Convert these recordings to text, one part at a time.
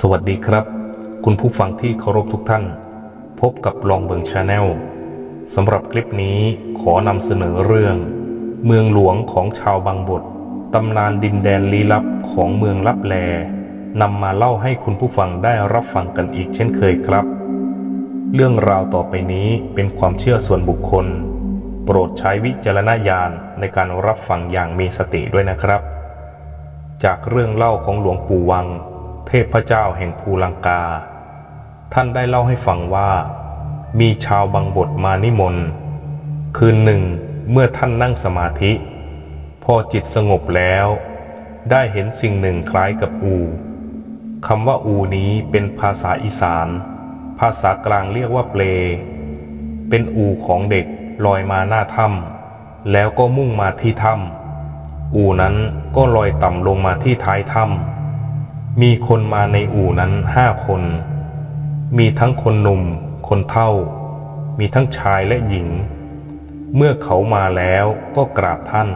สวัสดีครับ คุณผู้ฟังที่เคารพทุกท่าน พบกับลองเบิงชาแนลสำหรับคลิปนี้ขอนำเสนอเรื่อง เมืองหลวงของชาวบางบทตำนานดินแดนลี้ลับของเมืองลับแลนำมาเล่าให้คุณผู้ฟังได้รับฟังกันอีกเช่นเคยครับ เรื่องราวต่อไปนี้เป็นความเชื่อส่วนบุคคล โปรดใช้วิจารณญาณในการรับฟังอย่างมีสติด้วยนะครับ จากเรื่องเล่าของหลวงปู่วัง เทพเจ้าแห่งภูลังกา ท่านได้เล่าให้ฟังว่า มีชาวบางบทมานิมนต์ คืนหนึ่งเมื่อท่านนั่งสมาธิ พอจิตสงบแล้ว ได้เห็นสิ่งหนึ่งคล้ายกับอูคำว่าอูนี้เป็นภาษาอีสาน ภาษากลางเรียกว่าเปล เป็นอูของเด็กลอยมาหน้าถ้ำแล้วก็มุ่งมาที่ถ้ำอูนั้นก็ลอยต่ำลงมาที่ท้ายถ้ำ มีคนมาในอู่นั้นห้าคน มีทั้งคนหนุ่ม คนเฒ่า มีทั้งชายและหญิง เมื่อเขามาแล้วก็กราบท่าน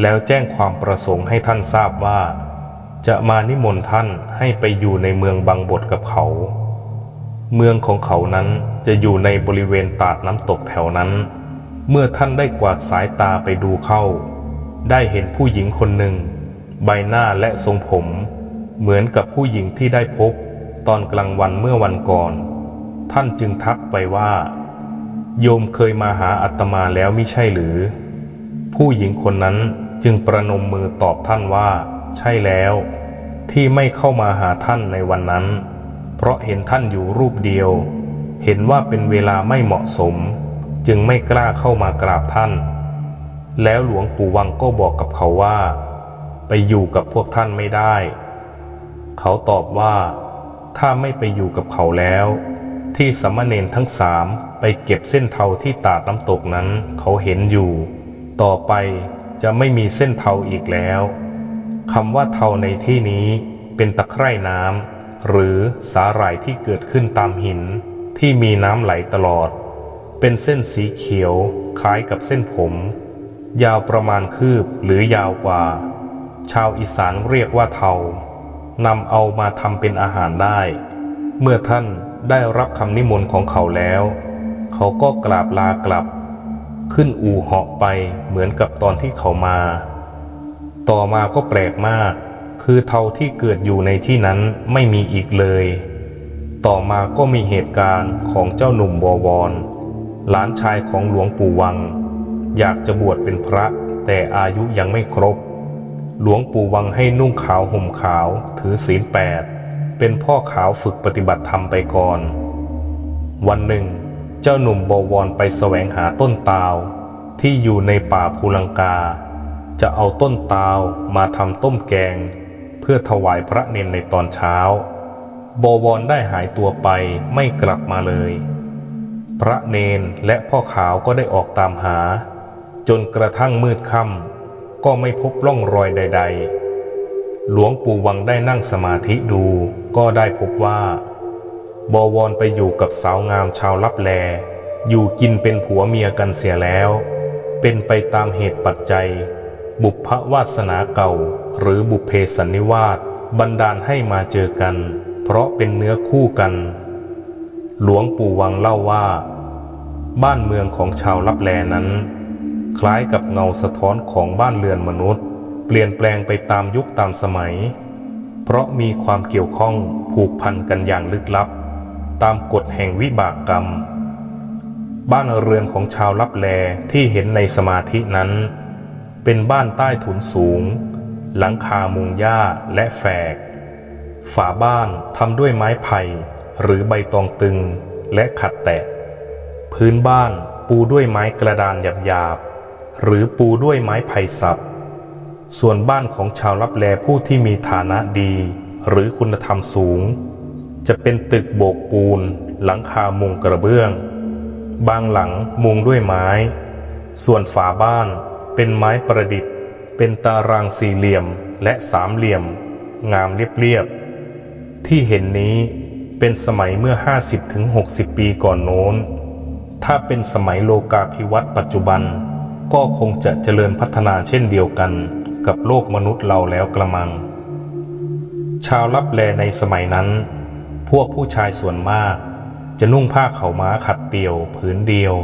แล้วแจ้งความประสงค์ให้ท่านทราบว่า จะมานิมนต์ท่านให้ไปอยู่ในเมืองบางบทกับเขา เมืองของเขานั้นจะอยู่ในบริเวณตาดน้ำตกแถวนั้น เมื่อท่านได้กวาดสายตาไปดูเข้า ได้เห็นผู้หญิงคนหนึ่ง ใบหน้าและทรงผม เหมือนกับผู้หญิงที่ได้พบตอนกลางวันเมื่อวันก่อน ท่านจึงทักไปว่า โยมเคยมาหาอาตมาแล้วมิใช่หรือ ผู้หญิงคนนั้นจึงประนมมือตอบท่านว่า ใช่แล้ว ที่ไม่เข้ามาหาท่านในวันนั้น เพราะเห็นท่านอยู่รูปเดียว เห็นว่าเป็นเวลาไม่เหมาะสม จึงไม่กล้าเข้ามากราบท่าน แล้วหลวงปู่วังก็บอกกับเขาว่า ไปอยู่กับพวกท่านไม่ได้ เขาตอบว่า ถ้าไม่ไปอยู่กับเขาแล้ว ที่สามเณรทั้งสามไปเก็บเส้นเทาที่ตาดน้ำตกนั้นเขาเห็นอยู่ ต่อไปจะไม่มีเส้นเทาอีกแล้วคำว่าเทาในที่นี้เป็นตะไคร่น้ำหรือสาหร่ายที่เกิดขึ้นตามหินที่มีน้ำไหลตลอด เป็นเส้นสีเขียวคล้ายกับเส้นผม ยาวประมาณคืบหรือยาวกว่า ชาวอีสานเรียกว่าเทา นำเอามาทำเป็นอาหารได้ เมื่อท่านได้รับคำนิมนต์ของเขาแล้ว เขาก็กราบลากลับ ขึ้นอู่เหาะไปเหมือนกับตอนที่เขามา ต่อมาก็แปลกมาก คือเทาที่เกิดอยู่ในที่นั้นไม่มีอีกเลย ต่อมาก็มีเหตุการณ์ของเจ้าหนุ่มบวร หลานชายของหลวงปู่วัง อยากจะบวชเป็นพระแต่อายุยังไม่ครบ หลวงปู่วังให้นุ่งขาวห่มขาวถือศีลแปดเป็นพ่อขาวฝึกปฏิบัติธรรมไปก่อน วันหนึ่ง เจ้าหนุ่มบวรไปแสวงหาต้นตาลที่อยู่ในป่าภูลังกา จะเอาต้นตาลมาทำต้มแกง เพื่อถวายพระเนนในตอนเช้า บวรได้หายตัวไปไม่กลับมาเลย พระเนนและพ่อขาวก็ได้ออกตามหา จนกระทั่งมืดค่ำ ก็ไม่พบร่องรอยใด ๆ หลวงปู่วังได้นั่งสมาธิดูก็ได้พบว่า บวรไปอยู่กับสาวงามชาวลับแล อยู่กินเป็นผัวเมียกันเสียแล้ว เป็นไปตามเหตุปัจจัย บุพภวาสนาเก่า หรือบุพเพสันนิวาสบันดาลให้มาเจอกัน เพราะเป็นเนื้อคู่กัน หลวงปู่วังเล่าว่า บ้านเมืองของชาวลับแลนั้น คล้ายกับเงาสะท้อนของบ้านเรือนมนุษย์ เปลี่ยนแปลงไปตามยุคตามสมัย เพราะมีความเกี่ยวข้องผูกพันกันอย่างลึกลับ ตามกฎแห่งวิบากกรรม บ้านเรือนของชาวลับแลที่เห็นในสมาธินั้น เป็นบ้านใต้ถุนสูง หลังคามุงหญ้าและแฝก ฝาบ้านทำด้วยไม้ไผ่หรือใบตองตึงและขัดแตะ พื้นบ้านปูด้วยไม้กระดานหยาบๆ หรือปูด้วยไม้ไผ่สับ ส่วนบ้านของชาวลับแลผู้ที่มีฐานะดี หรือคุณธรรมสูง จะเป็นตึกโบกปูน หลังคามุงกระเบื้อง บางหลังมุงด้วยไม้ ส่วนฝาบ้านเป็นไม้ประดิษฐ์ เป็นตารางสี่เหลี่ยมและสามเหลี่ยม งามเรียบๆที่เห็นนี้เป็นสมัยเมื่อ 50-60 ปีก่อนโน้น ถ้าเป็นสมัยโลกาภิวัตน์ปัจจุบัน ก็คงจะเจริญพัฒนาเช่นเดียวกันกับโลกมนุษย์เราแล้วกระมัง ชาวลับแลในสมัยนั้น พวกผู้ชายส่วนมาก จะนุ่งผ้าเขาม้าขัดเปียวผืนเดียว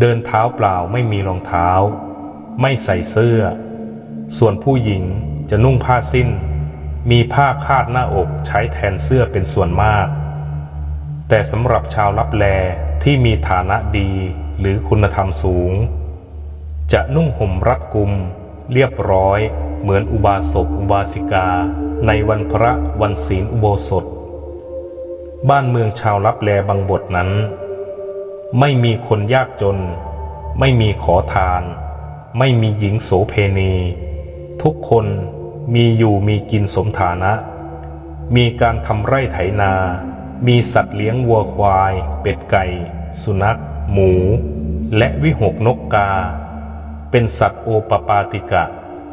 เดินเท้าเปล่าไม่มีรองเท้า ไม่ใส่เสื้อ ส่วนผู้หญิงจะนุ่งผ้าสิ้น มีผ้าคาดหน้าอกใช้แทนเสื้อเป็นส่วนมาก แต่สำหรับชาวลับแลที่มีฐานะดีหรือคุณธรรมสูง จะนุ่งห่มรัดกุม เรียบร้อย เหมือนอุบาสกอุบาสิกา ในวันพระวันศีลอุโบสถ บ้านเมืองชาวลับแลบางบทนั้น ไม่มีคนยากจน ไม่มีขอทาน ไม่มีหญิงโสเพณี ทุกคนมีอยู่มีกินสมฐานะ มีการทำไร่ไถนา มีสัตว์เลี้ยงวัวควาย เป็ดไก่ สุนัข หมู และวิหกนกกา เป็นสัตว์โอปปาติกะ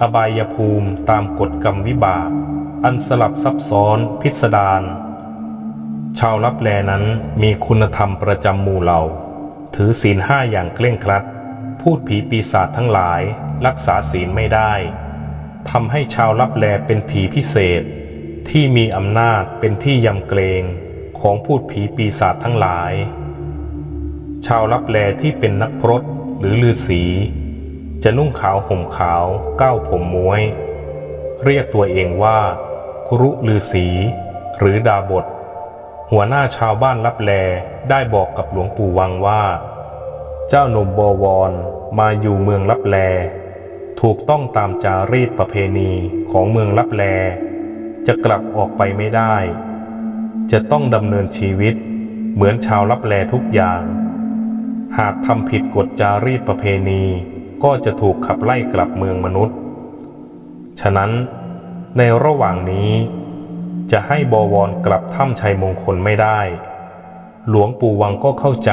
อบายภูมิตามกฎกรรมวิบาก อันสลับซับซ้อนพิสดารชาวลับแลนั้นมีคุณธรรมประจำหมู่เหล่าถือศีลห้าอย่างเคร่งครัด พูดผีปีศาจทั้งหลายรักษาศีลไม่ได้ทำให้ชาวลับแลเป็นผีพิเศษ ที่มีอำนาจเป็นที่ยำเกรงของพูดผีปีศาจทั้งหลาย ชาวลับแลที่เป็นนักพรตหรือฤาษี จะนุ่งขาวห่มขาวก้าวผมม้วย เรียกตัวเองว่าครุฤาษีหรือดาบท หัวหน้าชาวบ้านลับแลได้บอกกับหลวงปู่วังว่า เจ้าหนุ่มบวรมาอยู่เมืองลับแล ถูกต้องตามจารีตประเพณีของเมืองลับแล จะกลับออกไปไม่ได้ จะต้องดำเนินชีวิตเหมือนชาวลับแลทุกอย่าง หากทำผิดกฎจารีตประเพณี ก็จะถูกขับไล่กลับเมืองมนุษย์ ฉะนั้นในระหว่างนี้ จะให้บวรกลับถ้ำชัยมงคลไม่ได้ หลวงปู่วังก็เข้าใจ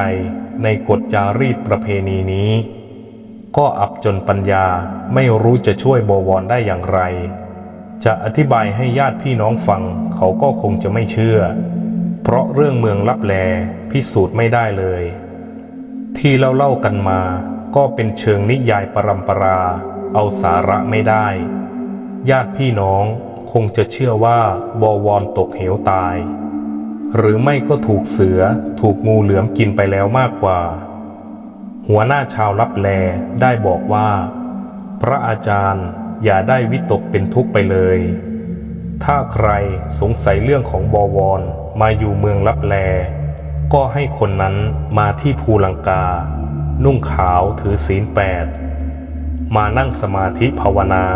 ในกฎจารีตประเพณีนี้ ก็อับจนปัญญาไม่รู้จะช่วยบวรได้อย่างไร จะอธิบายให้ญาติพี่น้องฟังเขาก็คงจะไม่เชื่อ เพราะเรื่องเมืองลับแลพิสูจน์ไม่ได้เลย ที่เล่าเล่ากันมา ก็เป็นเชิงนิยายปรำปรา เอาสาระไม่ได้ ญาติพี่น้องคงจะเชื่อว่าบวรตกเหวตาย หรือไม่ก็ถูกเสือถูกงูเหลือมกินไปแล้วมากกว่า หัวหน้าชาวลับแลได้บอกว่า พระอาจารย์อย่าได้วิตกเป็นทุกข์ไปเลย ถ้าใครสงสัยเรื่องของบวรมาอยู่เมืองลับแล ก็ให้คนนั้นมาที่ภูลังกา นุ่งขาวถือศีลแปด มานั่งสมาธิภาวนา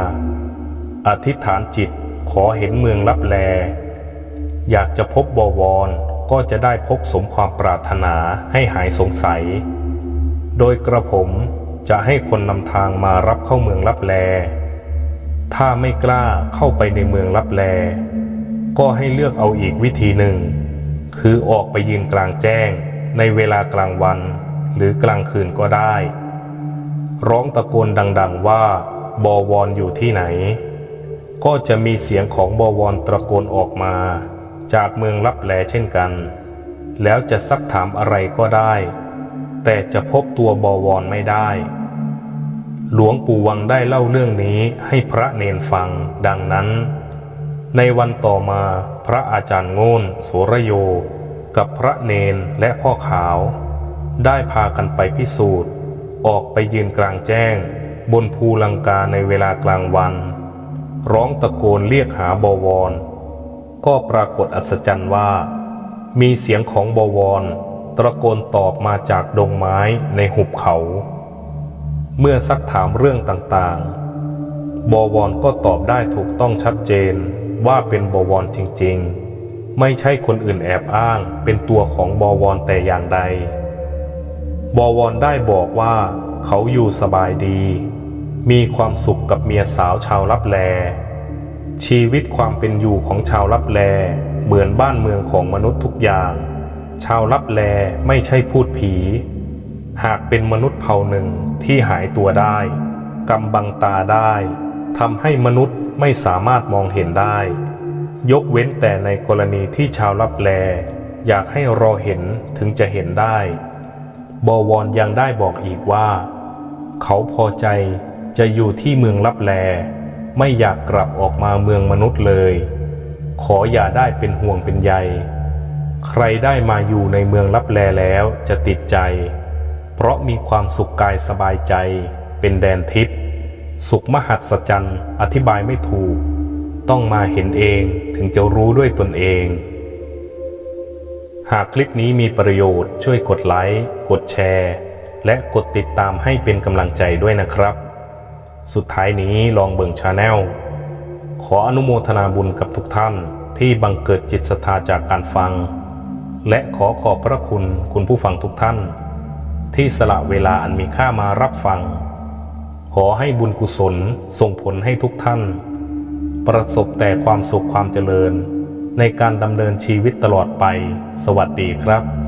อธิษฐานจิตขอเห็นเมืองลับแล อยากจะพบบวรก็จะได้พบสมความปรารถนาให้หายสงสัย โดยกระผมจะให้คนนำทางมารับเข้าเมืองลับแล ถ้าไม่กล้าเข้าไปในเมืองลับแล ก็ให้เลือกเอาอีกวิธีหนึ่ง คือออกไปยืนกลางแจ้งในเวลากลางวัน หรือกลางคืนก็ได้ ร้องตะโกนดัง ๆว่าบวรอยู่ที่ไหน ก็จะมีเสียงของบวรตะโกนออกมา จากเมืองลับแลเช่นกัน แล้วจะซักถามอะไรก็ได้ แต่จะพบตัวบวรไม่ได้ หลวงปู่วังได้เล่าเรื่องนี้ให้พระเนนฟังดังนั้น ในวันต่อมาพระอาจารย์โง่นโสระโย กับพระเนนและพ่อขาว ได้พากันไปพิสูจน์ ออกไปยืนกลางแจ้ง บนภูลังกาในเวลากลางวัน ร้องตะโกนเรียกหาบวร ก็ปรากฏอัศจรรย์ว่า มีเสียงของบวร ตะโกนตอบมาจากดงไม้ในหุบเขา เมื่อซักถามเรื่องต่างๆ บวรก็ตอบได้ถูกต้องชัดเจนว่าเป็นบวรจริงๆ ไม่ใช่คนอื่นแอบอ้างเป็นตัวของบวรแต่อย่างใด บวรได้บอกว่าเขาอยู่สบายดี มีความสุขกับเมียสาวชาวลับแล ชีวิตความเป็นอยู่ของชาวลับแลเหมือนบ้านเมืองของมนุษย์ทุกอย่าง ชาวลับแลไม่ใช่พูดผี หากเป็นมนุษย์เผ่าหนึ่งที่หายตัวได้กำบังตาได้ทำให้มนุษย์ไม่สามารถมองเห็นได้ ยกเว้นแต่ในกรณีที่ชาวลับแล อยากให้รอเห็นถึงจะเห็นได้ บวรยังได้บอกอีกว่า เขาพอใจจะอยู่ที่เมืองลับแล ไม่อยากกลับออกมาเมืองมนุษย์เลย ขออย่าได้เป็นห่วงเป็นใย ใครได้มาอยู่ในเมืองลับแลแล้วจะติดใจ เพราะมีความสุขกายสบายใจ เป็นแดนทิพย์สุขมหัศจรรย์อธิบายไม่ถูก ต้องมาเห็นเองถึงจะรู้ด้วยตนเอง หากคลิปนี้มีประโยชน์ช่วยกดไลค์กดแชร์ และกดติดตามให้เป็นกำลังใจด้วยนะครับ สุดท้ายนี้ลองเบิ่งชาแนลขออนุโมทนาบุญกับทุกท่านที่บังเกิดจิตศรัทธาจากการฟัง และขอขอบพระคุณคุณผู้ฟังทุกท่าน ที่สละเวลาอันมีค่ามารับฟัง ขอให้บุญกุศลส่งผลให้ทุกท่าน ประสบแต่ความสุขความเจริญ ในการดำเนินชีวิตตลอดไป สวัสดีครับ